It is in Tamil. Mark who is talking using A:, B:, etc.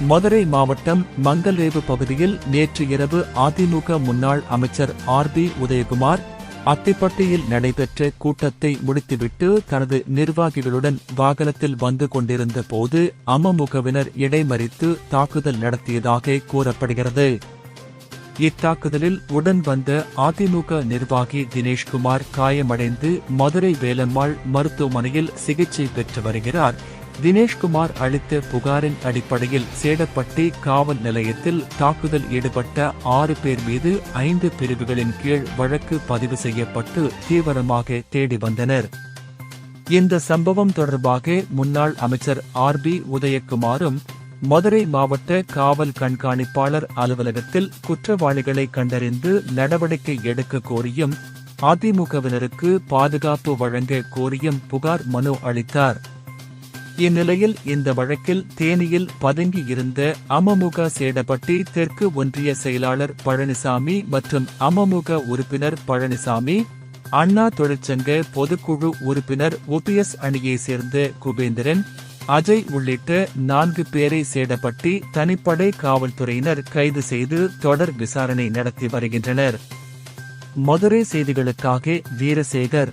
A: மதுரை மாவட்டம் மங்கல்ரேவு பகுதியில் நேற்று இரவு அதிமுக முன்னாள் அமைச்சர் ஆர் பி உதயகுமார் அத்திப்பட்டியில் நடைபெற்ற கூட்டத்தை முடித்துவிட்டு தனது நிர்வாகிகளுடன் வாகனத்தில் வந்து கொண்டிருந்த போது அமமுகவினர் இடைமறித்து தாக்குதல் நடத்தியதாக கூறப்படுகிறது. இத்தாக்குதலில் உடன் வந்த அதிமுக நிர்வாகி தினேஷ்குமார் காயமடைந்து மதுரை வேலம்மாள் மருத்துவமனையில் சிகிச்சை பெற்று வருகிறார். தினேஷ்குமார் அளித்த புகாரின் அடிப்படையில் சேடப்பட்டி காவல் நிலையத்தில் தாக்குதல் ஈடுபட்ட ஆறு பேர் மீது ஐந்து பிரிவுகளின் கீழ் வழக்கு பதிவு செய்யப்பட்டு தீவிரமாக தேடி வந்தனர். இந்த சம்பவம் தொடர்பாக முன்னாள் அமைச்சர் ஆர் பி உதயகுமாரும் மதுரை மாவட்ட காவல் கண்காணிப்பாளர் அலுவலகத்தில் குற்றவாளிகளை கண்டறிந்து நடவடிக்கை எடுக்க கோரியும் அதிமுகவினருக்கு பாதுகாப்பு வழங்க கோரியும் புகார் மனு அளித்தார். இந்நிலையில் இந்த வழக்கில் தேனியில் பதுங்கி இருந்த அமமுக சேடப்பட்டி தெற்கு ஒன்றிய செயலாளர் பழனிசாமி மற்றும் அமமுக உறுப்பினர் பழனிசாமி அண்ணா தொழிற்சங்க பொதுக்குழு உறுப்பினர் ஓபிஎஸ் அணியைச் சேர்ந்த குபேந்திரன் அஜய் உள்ளிட்ட நான்கு பேரை சேடப்பட்டி தனிப்படை காவல்துறையினர் கைது செய்து தொடர் விசாரணை நடத்தி வருகின்றனர். மதுரை செய்திகளுக்காக வீரசேகர்.